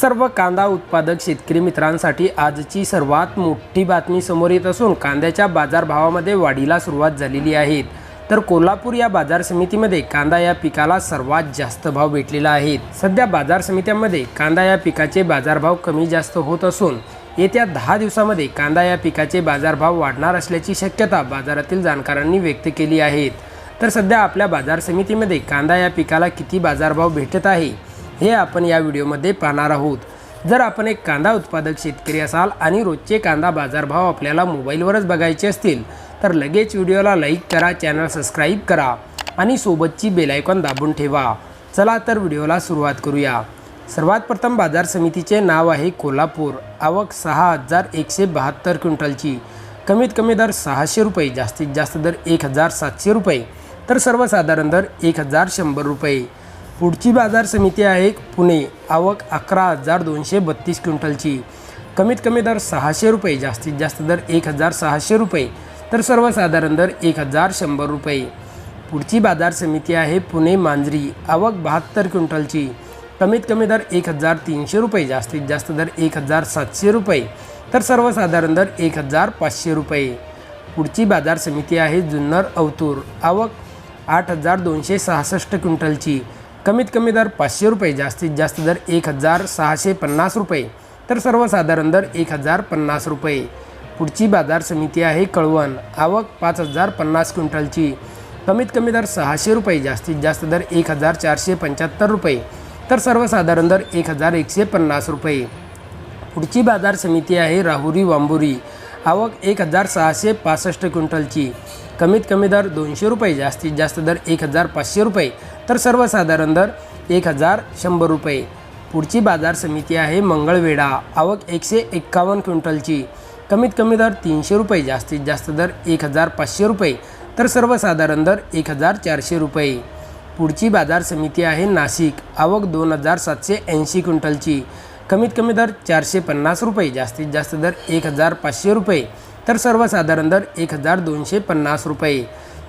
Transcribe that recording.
सर्व कांदा उत्पादक शेतकरी मित्रांसाठी आजची सर्वात मोठी बातमी समोर येत असून कांद्याच्या बाजारभावामध्ये वाढीला सुरुवात झालेली आहे. तर कोल्हापूर या बाजार समितीमध्ये कांदा या पिकाला सर्वात जास्त भाव भेटलेला आहे. सध्या बाजार समित्यांमध्ये कांदा या पिकाचे बाजारभाव कमी जास्त होत असून येत्या दहा दिवसामध्ये कांदा या पिकाचे बाजारभाव वाढणार असल्याची शक्यता बाजारातील जाणकारांनी व्यक्त केली आहेत तर सध्या आपल्या बाजार समितीमध्ये कांदा या पिकाला किती बाजारभाव भेटत आहे? हे आपण या व्हिडिओमध्ये पाहणार आहोत. जर आपण एक कांदा उत्पादक शेतकरी असाल आणि रोजचे कांदा बाजारभाव आपल्याला मोबाईलवरच बघायचे असतील तर लगेच व्हिडिओला लाईक करा चॅनल सबस्क्राईब करा आणि सोबतची बेलायकॉन दाबून ठेवा. चला तर व्हिडिओला सुरुवात करूया. सर्वात प्रथम बाजार समितीचे नाव आहे कोल्हापूर. आवक सहा हजार एकशे बहात्तर क्विंटलची. कमीत कमी दर सहाशे रुपये जास्तीत जास्त दर एक हजार सातशे रुपये. तर सर्वसाधारण दर एक हजार शंभर रुपये. पुढची बाजार समिती आहे पुणे. आवक अकरा हजार दोनशे बत्तीस क्विंटलची. कमीत कमी दर सहाशे रुपये जास्तीत जास्त दर एक हजार सहाशे रुपये तर सर्वसाधारण दर एक हजार शंभर रुपये. पुढची बाजार समिती आहे पुणे मांजरी. आवक बहात्तर क्विंटलची. कमीत कमी दर एक हजार तीनशे रुपये जास्तीत जास्त दर एक हजार सातशे रुपये तर सर्वसाधारण दर एक हजार पाचशे रुपये. पुढची बाजार समिती आहे जुन्नर अवतूर. आवक आठ हजार दोनशे सहासष्ट क्विंटलची. कमीत कमी दर पाचशे रुपये जास्तीत जास्त दर एक हजार सहाशे पन्नास रुपये. तर सर्वसाधारण दर एक हजार पन्नास रुपये. पुढची बाजार समिती आहे कळवण. आवक पाच हजार पन्नास क्विंटलची. कमीत कमी दर सहाशे रुपये जास्तीत जास्त दर एक हजार चारशे पंच्याहत्तर रुपये. तर सर्वसाधारण दर एक हजार एकशे पन्नास रुपये. पुढची बाजार समिती आहे राहुरी वांबुरी. आवक एक हजार सहाशे पासष्ट क्विंटलची. कमीत कमी दर दोनशे रुपये जास्तीत जास्त दर एक हजार पाचशे रुपये. तर सर्वसाधारण दर एक हजार शंभर रुपये. पुढची बाजार समिती आहे मंगळवेढा. आवक एकशे एक्कावन्न क्विंटलची. कमीत कमी दर तीनशे रुपये जास्तीत जास्त दर एक हजार पाचशे रुपये. तर सर्वसाधारण दर एक हजार चारशे रुपये. पुढची बाजार समिती आहे नाशिक. आवक दोन हजार सातशे ऐंशी क्विंटलची. कमीत कमी दर चारशे पन्नास रुपये जास्तीत जास्त दर एक हजार पाचशे रुपये. तर सर्वसाधारण दर एक हजार दोनशे पन्नास रुपये.